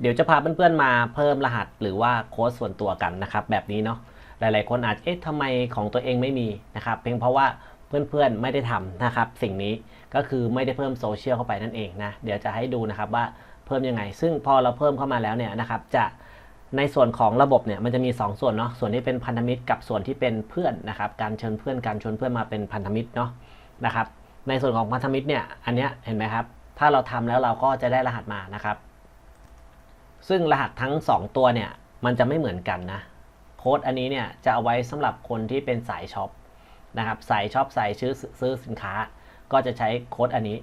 เดี๋ยวจะพาเพื่อนๆมาเพิ่มรหัสหรือว่าโค้ดส่วนตัวกันนะครับแบบนี้เนาะหลายๆ คนอาจเอ๊ะทำไมของตัวเองไม่มีนะครับเพียงเพราะว่าเพื่อนๆไม่ได้ทำนะครับ สิ่งนี้ก็คือไม่ได้เพิ่มโซเชียลเข้าไปนั่นเองนะเดี๋ยวจะให้ดูนะครับว่าเพิ่มยังไง ซึ่งพอเราเพิ่มเข้ามาแล้วเนี่ยนะครับจะในส่วนของระบบเนี่ยมันจะมี 2 ส่วนเนาะส่วนที่เป็นพันธมิตรกับส่วนที่เป็นเพื่อนนะครับการเชิญเพื่อนการชวนเพื่อนมาเป็นพันธมิตรเนาะนะครับในส่วนของพันธมิตรเนี่ยอันเนี้ยเห็นไหมครับถ้าเราทำแล้วเราก็จะได้รหัสมานะครับ ซึ่งรหัสทั้ง 2 ตัวเนี่ย มันจะไม่เหมือนกันนะ โค้ดอันนี้เนี่ยจะเอาไว้สำหรับคนที่เป็นสายช็อปนะครับ สายช็อปสายซื้อซื้อสินค้า ก็จะใช้โค้ดอันนี้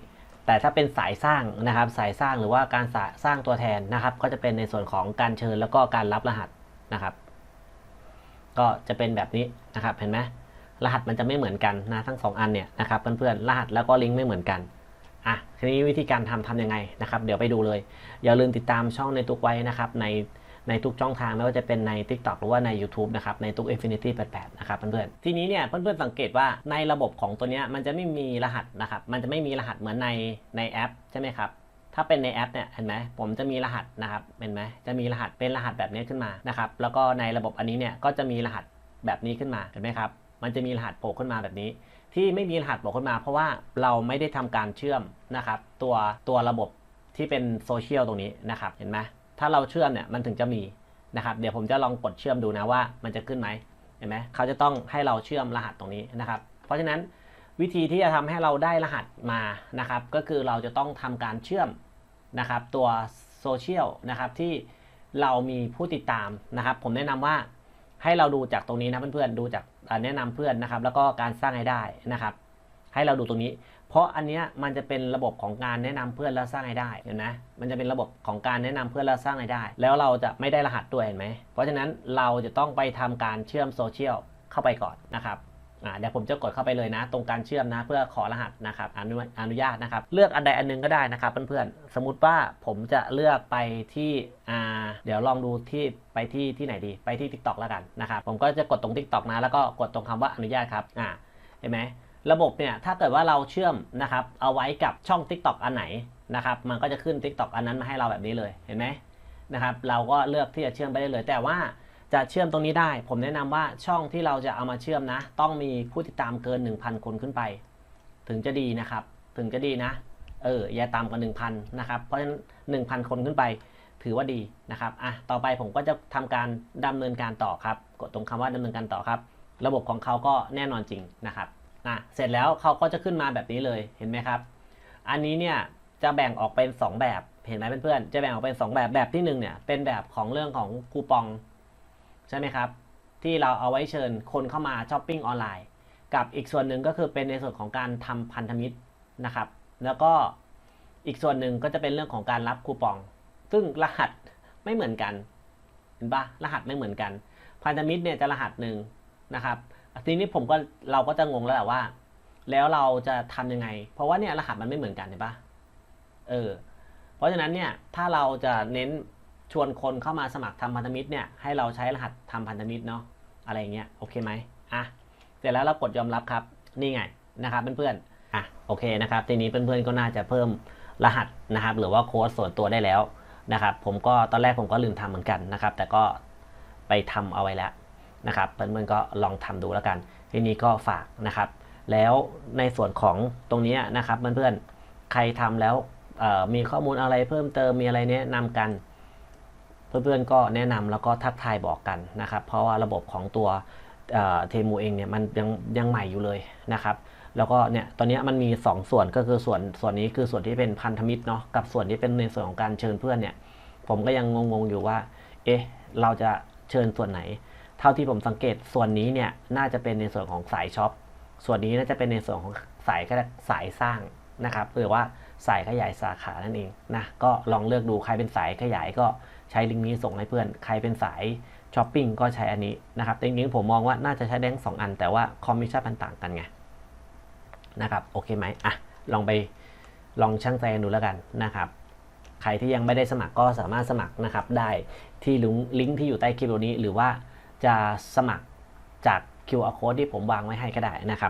แต่ถ้าเป็นสายสร้างนะครับ สายสร้างหรือว่าการสาสร้างตัวแทนนะครับ ก็จะเป็นในส่วนของการเชิญแล้วก็การรับรหัสนะครับ ก็จะเป็นแบบนี้นะครับ เห็นไหมรหัสมันจะไม่เหมือนกันนะทั้งสองอันเนี่ยนะครับเพื่อนๆรหัสแล้วก็ลิงก์ไม่เหมือนกัน อะทีนี้วิธีการทำทำยังไงนะครับ เดี๋ยวไปดูเลย อย่าลืมติดตามช่องในตุกไว้นะครับในในทุกช่องทางไม่ว่าจะเป็นใน TikTok หรือว่าใน YouTube นะครับ ในตุก Infinity 88 นะครับเพื่อนๆ ทีนี้เนี่ยเพื่อนๆ สังเกตว่าในระบบของตัวเนี้ยมันจะไม่มีรหัสนะครับ มันจะไม่มีรหัสเหมือนในในแอปใช่ไหมครับ ถ้าเป็นในแอปเนี่ยเห็นไหมผมจะมีรหัสนะครับเห็นไหมจะมีรหัสเป็นรหัสแบบนี้ขึ้นมานะครับแล้วก็ในระบบอันนี้เนี่ยก็จะมีรหัสแบบนี้ขึ้นมาเห็นไหมครับ มันจะมีรหัสโผล่ขึ้นมาแบบนี้ ที่ไม่มีรหัสโผล่ขึ้นมา เพราะว่าเราไม่ได้ทำการเชื่อมนะครับ ตัวตัวระบบที่เป็นโซเชียลตรงนี้นะครับเห็นไหมถ้าเราเชื่อมเนี่ยมันถึงจะมีนะครับ เดี๋ยวผมจะลองกดเชื่อมดูนะว่ามันจะขึ้นไหมเห็นไหมเขาจะต้องให้เราเชื่อมรหัสตรงนี้นะครับ เพราะฉะนั้นวิธีที่จะทำให้เราได้รหัสมานะครับ ก็คือเราจะต้องทำการเชื่อมนะครับตัวโซเชียลนะครับที่เรามีผู้ติดตามนะครับ ผมแนะนำว่า ให้เราดูจากตรงนี้นะเพื่อนๆดูจากแนะนำเพื่อนนะครับ แล้วก็การสร้างรายได้นะครับ ให้เราดูตรงนี้ เพราะอันเนี้ยมันจะเป็นระบบของการแนะนำเพื่อนแล้วสร้างรายได้เห็นไหมมันจะเป็นระบบของการแนะนำเพื่อนแล้วสร้างรายได้ แล้วเราจะไม่ได้รหัสด้วยเห็นไหมเพราะฉะนั้นเราจะต้องไปทำการเชื่อมโซเชียลเข้าไปก่อนนะครับ เดี๋ยวผมจะกดเข้าไปเลยนะ ตรงการเชื่อมนะ เพื่อขอรหัสนะครับอนุอนุญาตนะครับ เลือกอันใดอันหนึงก็ได้นะครับเพื่อนๆ สมมติว่าผมจะเลือกไปที่เดี๋ยวลองดูที่ไปที่ที่ไหนดีไปที่ TikTok แล้วกันนะครับผมก็จะกดตรง TikTok นะแล้วก็กดตรงคำว่าอนุญาตครับอ่าเห็นไหมระบบเนี่ยถ้าเกิดว่าเราเชื่อมนะครับเอาไว้กับช่อง TikTok อันไหนนะครับมันก็จะขึ้น TikTok อันนั้นมาให้เราแบบนี้เลยเห็นไหมนะครับเราก็เลือกที่จะเชื่อมไปได้เลย แต่ว่า จะเชื่อมตรงนี้ได้ ผมแนะนำว่าช่องที่เราจะเอามาเชื่อมนะ ต้องมีผู้ติดตามเกิน 1,000 คนขึ้นไป ถึงจะดีนะครับ ถึงจะดีนะ เออ อย่าต่ำกว่า 1,000 นะครับ เพราะฉะนั้น 1,000 คนขึ้นไป ถือว่าดีนะครับ อะ ต่อไปผมก็จะทำการดำเนินการต่อครับ กดตรงคำว่าดำเนินการต่อครับ ระบบของเขาก็แน่นอนจริงนะครับ อะ เสร็จแล้วเขาก็จะขึ้นมาแบบนี้เลย เห็นไหมครับ อันนี้เนี่ยจะแบ่งออกเป็น 2 แบบ เห็นไหมเพื่อนๆ จะแบ่งออกเป็น 2 แบบ แบบที่1เนี่ย เป็นแบบของเรื่องของคูปอง ใช่ไหมครับ ที่เราเอาไว้เชิญคนเข้ามาช้อปปิ้งออนไลน์ กับอีกส่วนหนึ่งก็คือเป็นในส่วนของการทำพันธมิตรนะครับ แล้วก็อีกส่วนหนึ่งก็จะเป็นเรื่องของการรับคูปอง ซึ่งรหัสไม่เหมือนกัน เห็นปะรหัสไม่เหมือนกัน พันธมิตรเนี่ยจะรหัสหนึ่งนะครับทีนี้ผมก็เราก็จะงงแล้วแหละว่า แล้วเราจะทำยังไง เพราะว่าเนี่ยรหัสมันไม่เหมือนกันเห็นปะเออ เพราะฉะนั้นเนี่ยถ้าเราจะเน้น ชวนคนเข้ามาสมัครทำพันธมิตรเนี่ยให้เราใช้รหัสทำพันธมิตรเนาะอะไรเงี้ยโอเคไหมอะเสร็จแล้วเรากดยอมรับครับนี่ไงนะครับเพื่อนๆอะโอเคนะครับทีนี้เพื่อนๆก็น่าจะเพิ่มรหัสนะครับ หรือว่าโค้ดส่วนตัวได้แล้วนะครับ ผมก็ตอนแรกผมก็ลืมทำเหมือนกันนะครับ แต่ก็ไปทำเอาไว้แล้วนะครับเพื่อนๆก็ลองทำดูแล้วกัน ทีนี้ก็ฝากนะครับ แล้วในส่วนของตรงนี้นะครับเพื่อนๆใครทำแล้วมีข้อมูลอะไรเพิ่มเติมมีอะไรแนะนำกัน เพื่อนๆก็แนะนำแล้วก็ทักทายบอกกันนะครับ เพราะว่าระบบของตัวเทมูเองเนี่ยมันยังยังใหม่อยู่เลยนะครับ แล้วก็เนี่ยตอนนี้มันมี 2 ส่วนก็คือส่วนส่วนนี้คือส่วนที่เป็นพันธมิตรเนาะกับส่วนที่เป็นในส่วนของการเชิญเพื่อนเนี่ยผมก็ยังงงๆอยู่ว่า เอ๊ะเราจะเชิญส่วนไหน เท่าที่ผมสังเกตส่วนนี้เนี่ยน่าจะเป็นในส่วนของสายช็อปส่วนนี้น่าจะเป็นในส่วนของสายก็สายสร้าง นะครับหรือว่าสายขยายสาขานั่นเองนะก็ลองเลือกดูใครเป็นสายขยายก็ใช้ลิงก์นี้ส่งให้เพื่อน ใครเป็นสายช้อปปิ้งก็ใช้อันนี้นะครับจริงๆผมมองว่าน่าจะใช้แดงสองอัน แต่ว่าคอมมิชชั่นมันต่างกันไงนะครับโอเคไหมอะลองไปลองช่างใจกันดูแล้วกันนะครับใครที่ยังไม่ได้สมัครก็สามารถสมัครนะครับได้ที่ลิงก์ที่อยู่ใต้คลิปนี้ หรือว่าจะสมัครจาก QR code ที่ผมวางไว้ให้ก็ได้นะครับ